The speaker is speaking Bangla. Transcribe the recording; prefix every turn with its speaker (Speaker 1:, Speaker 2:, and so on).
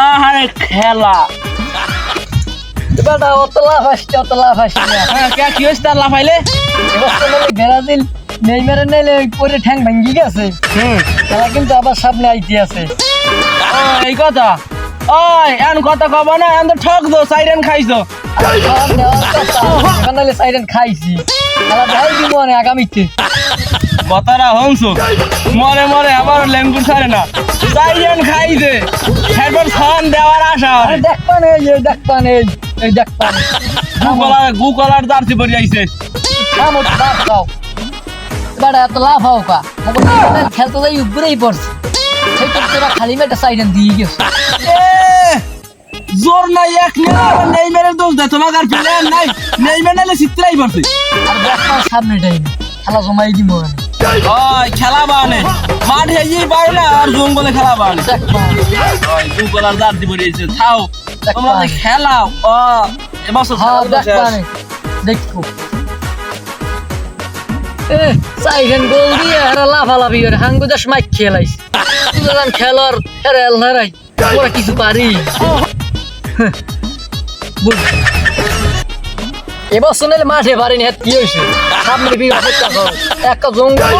Speaker 1: আহারে খেলা
Speaker 2: বেটা অত লাভ আসছে অত লাভ আসছে
Speaker 1: হ্যাঁ, কে হয়েছে তার
Speaker 2: ব্রাজিল নেইমারে নাইলে পরে ঠ্যাং ভাঙ্গি গেছে
Speaker 1: হুম
Speaker 2: তারা কিন্তু আবার সামনে আইতে আছে
Speaker 1: এই কথা ওই এন কথা কব না এন তো ঠক দো সাইরেন খাইছো
Speaker 2: সাইরেন খাইছি খেলা দেখাই দিব না আগামীতে
Speaker 1: কথাটা হংসো। মরে মরে আবার লেঙ্গুর ছাড়ে না। সাইরেন খাইছে এরপর সান দেওয়ার আশা।
Speaker 2: আরে দেখবা না এই যে দেখবা না এই এই দেখবা না
Speaker 1: গুকলার গুকলার জার্সি পরে আইছে।
Speaker 2: থামো বাপ খাও বেটা এত লাভ হোক কা। খেলতে যাই উপরেই পড়ছে। সেই তো তোরা খালি মেটা সাইরেন দিয়ে গেছে।
Speaker 1: জোর নাই এক নেইমারের দোষ দেয় তোমার আর প্লেয়ার নাই। নেইমার নাইলে চিত্রাই পড়ছে।
Speaker 2: আর দেখবা সামনে টাইম। খেলা জমাই দিব।
Speaker 1: ওই খেলা বানে মাঠে এই পারে না আর জঙ্গলে খেলা বানে গুকলার জার্সি পরে আইছে থাও। তোমরা যে খেলাও ও এবছর
Speaker 2: হ্যাঁ দেখো এ সাইরেন গোল দিয়ে হেরা লাফালাফি করে হাঙ্গু দেশ মাইক খেলাইছে। তুই খেলার হেরা এল ওরা কিছু পারি। বুঝ এবার শুনেলে মাঠে পারিনি হাত কি হয়েছে? সামনে বি অপেক্ষা করো। একটা জঙ্গল।